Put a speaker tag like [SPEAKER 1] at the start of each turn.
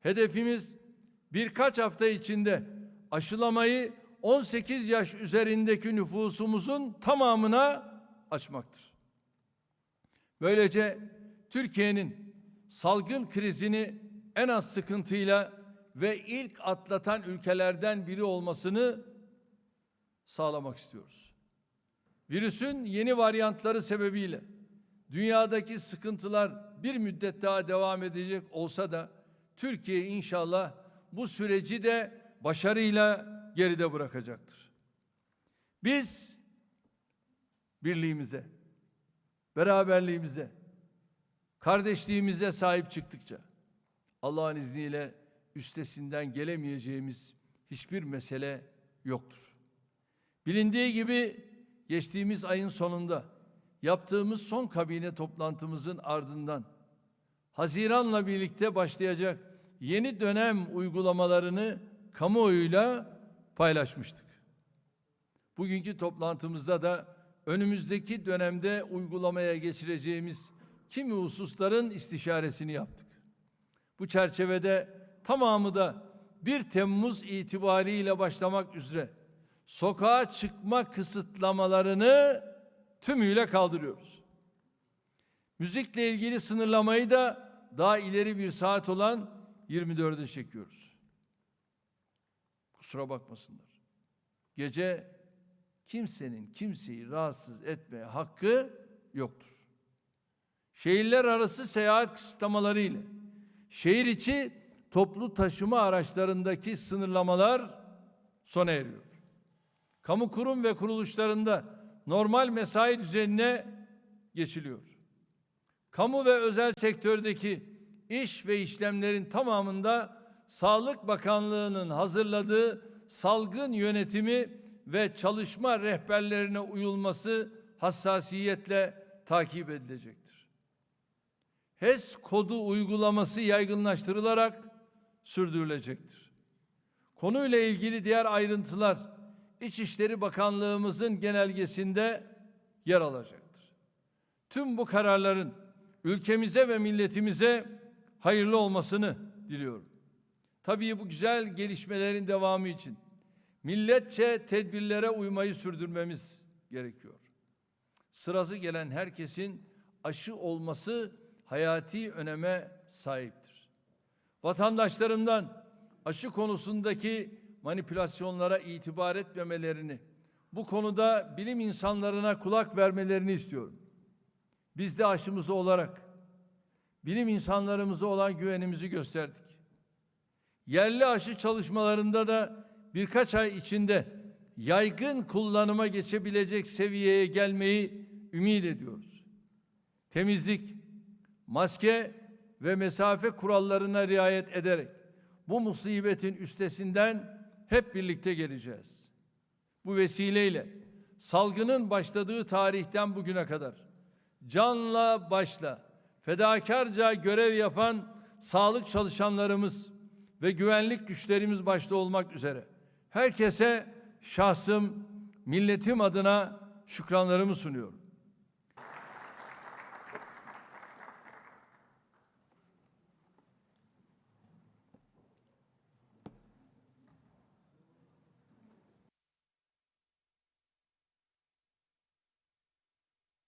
[SPEAKER 1] Hedefimiz birkaç hafta içinde aşılamayı 18 yaş üzerindeki nüfusumuzun tamamına açmaktır. Böylece Türkiye'nin salgın krizini en az sıkıntıyla ve ilk atlatan ülkelerden biri olmasını sağlamak istiyoruz. Virüsün yeni varyantları sebebiyle dünyadaki sıkıntılar bir müddet daha devam edecek olsa da Türkiye inşallah bu süreci de başarıyla geride bırakacaktır. Biz birliğimize, beraberliğimize, kardeşliğimize sahip çıktıkça Allah'ın izniyle üstesinden gelemeyeceğimiz hiçbir mesele yoktur. Bilindiği gibi geçtiğimiz ayın sonunda yaptığımız son kabine toplantımızın ardından Haziran'la birlikte başlayacak yeni dönem uygulamalarını kamuoyuyla paylaşmıştık. Bugünkü toplantımızda da önümüzdeki dönemde uygulamaya geçireceğimiz kimi hususların istişaresini yaptık. Bu çerçevede tamamı da 1 Temmuz itibariyle başlamak üzere sokağa çıkma kısıtlamalarını tümüyle kaldırıyoruz. Müzikle ilgili sınırlamayı da daha ileri bir saat olan 24'e çekiyoruz. Kusura bakmasınlar. Gece kimsenin kimseyi rahatsız etmeye hakkı yoktur. Şehirler arası seyahat kısıtlamaları ile şehir içi toplu taşıma araçlarındaki sınırlamalar sona eriyor. Kamu kurum ve kuruluşlarında normal mesai düzenine geçiliyor. Kamu ve özel sektördeki iş ve işlemlerin tamamında Sağlık Bakanlığı'nın hazırladığı salgın yönetimi ve çalışma rehberlerine uyulması hassasiyetle takip edilecektir. HES kodu uygulaması yaygınlaştırılarak sürdürülecektir. Konuyla ilgili diğer ayrıntılar İçişleri Bakanlığımızın genelgesinde yer alacaktır. Tüm bu kararların ülkemize ve milletimize hayırlı olmasını diliyorum. Tabii bu güzel gelişmelerin devamı için milletçe tedbirlere uymayı sürdürmemiz gerekiyor. Sırası gelen herkesin aşı olması hayati öneme sahiptir. Vatandaşlarımdan aşı konusundaki manipülasyonlara itibar etmemelerini, bu konuda bilim insanlarına kulak vermelerini istiyorum. Biz de aşımızı olarak bilim insanlarımıza olan güvenimizi gösterdik. Yerli aşı çalışmalarında da birkaç ay içinde yaygın kullanıma geçebilecek seviyeye gelmeyi ümit ediyoruz. Temizlik, maske ve mesafe kurallarına riayet ederek bu musibetin üstesinden hep birlikte geleceğiz. Bu vesileyle salgının başladığı tarihten bugüne kadar canla başla fedakarca görev yapan sağlık çalışanlarımız ve güvenlik güçlerimiz başta olmak üzere herkese şahsım, milletim adına şükranlarımı sunuyorum.